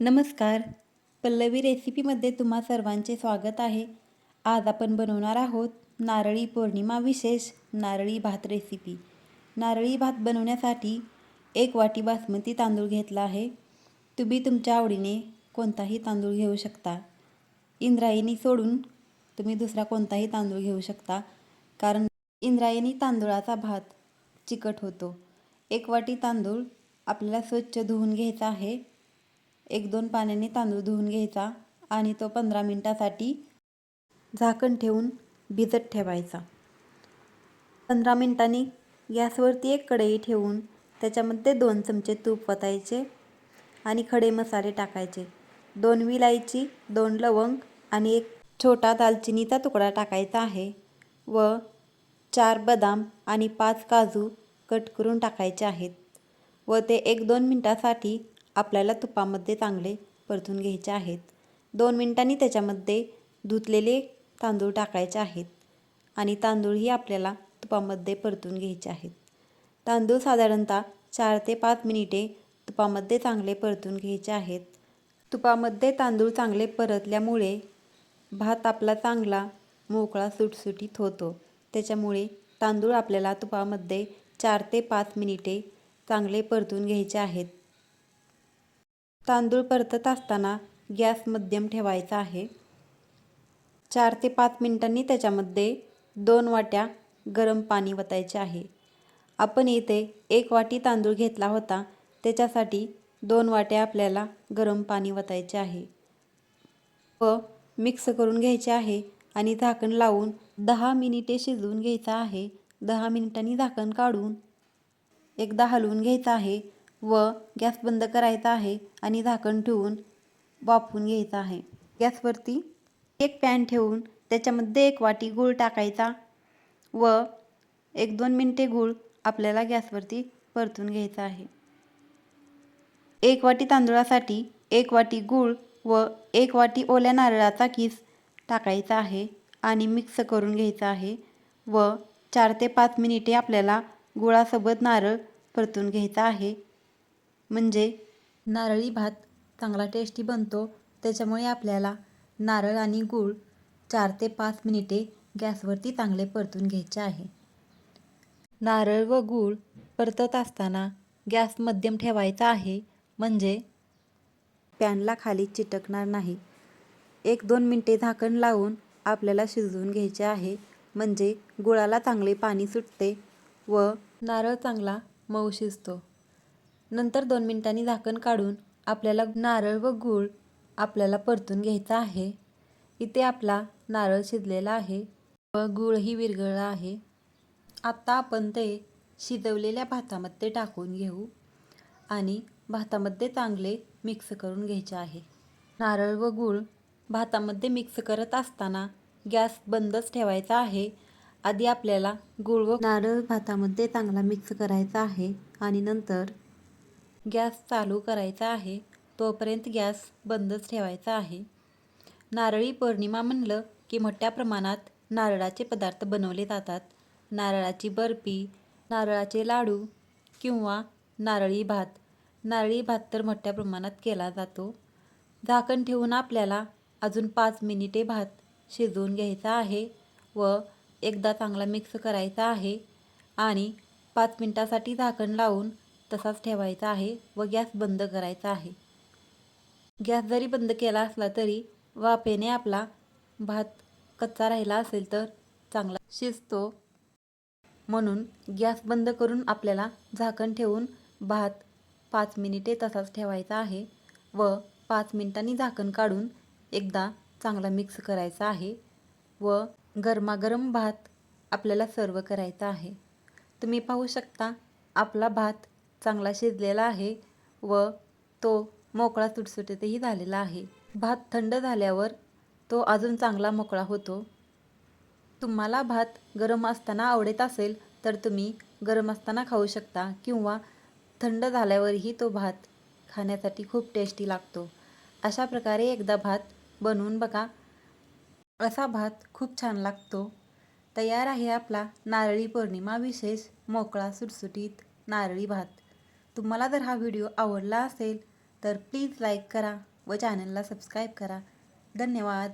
नमस्कार. पल्लवी रेसिपीमध्ये तुम्हा सर्वांचे स्वागत आहे. आज आपण बनवणार आहोत नारळी पौर्णिमा विशेष नारळी भात रेसिपी. नारळी भात बनवण्यासाठी एक वाटी बासमती तांदूळ घेतला आहे. तुम्ही तुमच्या आवडीने कोणताही तांदूळ घेऊ शकता. इंद्रायणी सोडून तुम्ही दुसरा कोणताही तांदूळ घेऊ शकता कारण इंद्रायणी तांदूळाचा भात चिकट होतो. एक वाटी तांदूळ आपल्याला स्वच्छ धुवून घ्यायचा आहे. एक दोन पाण्याने तांदूळ धुवून घ्यायचा आणि तो पंधरा मिनटासाठी झाकण ठेवून भिजत ठेवायचा. पंधरा मिनटांनी गॅसवरती एक कढई ठेवून त्याच्यामध्ये दोन चमचे तूप वतायचे आणि खडे मसाले टाकायचे. दोन विलायची दोन लवंग आणि एक छोटा दालचिनीचा तुकडा टाकायचा आहे व चार बदाम आणि पाच काजू कट करून टाकायचे आहेत व ते एक दोन मिनटासाठी आपल्याला तुपामध्ये चांगले परतून घ्यायचे आहेत. दोन मिनटांनी त्याच्यामध्ये धुतलेले तांदूळ टाकायचे आहेत आणि तांदूळही आपल्याला तुपामध्ये परतून घ्यायचे आहेत. तांदूळ साधारणतः चार ते पाच मिनिटे तुपामध्ये चांगले परतून घ्यायचे आहेत. तुपामध्ये तांदूळ चांगले परतल्यामुळे भात आपला चांगला मोकळा सुटसुटीत होतो. त्याच्यामुळे तांदूळ आपल्याला तुपामध्ये चार ते पाच मिनिटे चांगले परतून घ्यायचे आहेत. तांदूळ परतत असताना गॅस मध्यम ठेवायचा आहे. चार ते पाच मिनिटांनी त्याच्यामध्ये दोन वाट्या गरम पाणी वतायचे आहे. आपण इथे एक वाटी तांदूळ घेतला होता त्याच्यासाठी दोन वाट्या आपल्याला गरम पाणी वतायचे आहे. व मिक्स करून घ्यायचे आहे आणि झाकण लावून दहा मिनिटे शिजवून घ्यायचं आहे. दहा मिनिटांनी झाकण काढून एकदा हलवून घ्यायचं आहे. व गॅस बंद करायचा आहे आणि झाकण ठेवून वाफवून घ्यायचं आहे. गॅसवरती एक पॅन ठेवून त्याच्यामध्ये एक वाटी गूळ टाकायचा व एक दोन मिनटे गूळ आपल्याला गॅसवरती परतून घ्यायचा आहे. एक वाटी तांदूळासाठी एक वाटी गूळ व एक वाटी ओल्या नारळाचा किस टाकायचा आहे आणि मिक्स करून घ्यायचा आहे व चार ते पाच मिनिटे आपल्याला गुळासोबत नारळ परतून घ्यायचा आहे. म्हणजे नारळी भात चांगला टेस्टी बनतो. त्याच्यामुळे आपल्याला नारळ आणि गूळ चार ते पाच मिनिटे गॅसवरती चांगले परतून घ्यायचे आहे. नारळ व गूळ परतत असताना गॅस मध्यम ठेवायचा आहे. म्हणजे पॅनला खाली चिटकणार नाही. एक दोन मिनटे झाकण लावून आपल्याला शिजवून घ्यायचे आहे. म्हणजे गुळाला चांगले पाणी सुटते व नारळ चांगला मऊ शिजतो. नंतर दोन मिनटांनी झाकण काढून आपल्याला नारळ व गूळ आपल्याला परतून घ्यायचा आहे. इथे आपला नारळ शिजलेला आहे व गूळही विरघळला आहे. आत्ता आपण ते शिजवलेल्या भातामध्ये टाकून घेऊ आणि भातामध्ये चांगले मिक्स करून घ्यायचे आहे. नारळ व गूळ भातामध्ये मिक्स करत असताना गॅस बंदच ठेवायचा आहे. आधी आपल्याला गूळ व नारळ भातामध्ये चांगला मिक्स करायचा आहे आणि नंतर गॅस चालू करायचा आहे तोपर्यंत गॅस बंदच ठेवायचा आहे. नारळी पौर्णिमा म्हणलं की मोठ्या प्रमाणात नारळाचे पदार्थ बनवले जातात. नारळाची बर्फी नारळाचे लाडू किंवा नारळी भात. नारळी भात तर मोठ्या प्रमाणात केला जातो. झाकण ठेवून आपल्याला अजून पाच मिनिटे भात शिजवून घ्यायचा आहे व एकदा चांगला मिक्स करायचा आहे आणि पाच मिनटासाठी झाकण लावून तसाच ठेवायचा आहे व गॅस बंद करायचा आहे. गॅस जरी बंद केला असला तरी वाफेने आपला भात कच्चा राहिला असेल तर चांगला शिजतो. म्हणून गॅस बंद करून आपल्याला झाकण ठेवून भात पाच मिनिटे तसाच ठेवायचा आहे व पाच मिनिटांनी झाकण काढून एकदा चांगला मिक्स करायचा आहे व गरमागरम भात आपल्याला सर्व करायचा आहे. तुम्ही पाहू शकता आपला भात चांगला शिजलेला आहे व तो मोकळा सुटसुटीतही झालेला आहे. भात थंड झाल्यावर तो अजून चांगला मोकळा होतो. तुम्हाला भात गरम असताना आवडत असेल तर तुम्ही गरम असताना खाऊ शकता किंवा थंड झाल्यावरही तो भात खाण्यासाठी खूप टेस्टी लागतो. अशा प्रकारे एकदा भात बनवून बघा. असा भात खूप छान लागतो. तयार आहे आपला नारळी पौर्णिमा विशेष मोकळा सुटसुटीत नारळी भात. तुम्हाला जर हा व्हिडिओ आवडला असेल तर प्लीज लाईक करा व चॅनलला सबस्क्राईब करा. धन्यवाद.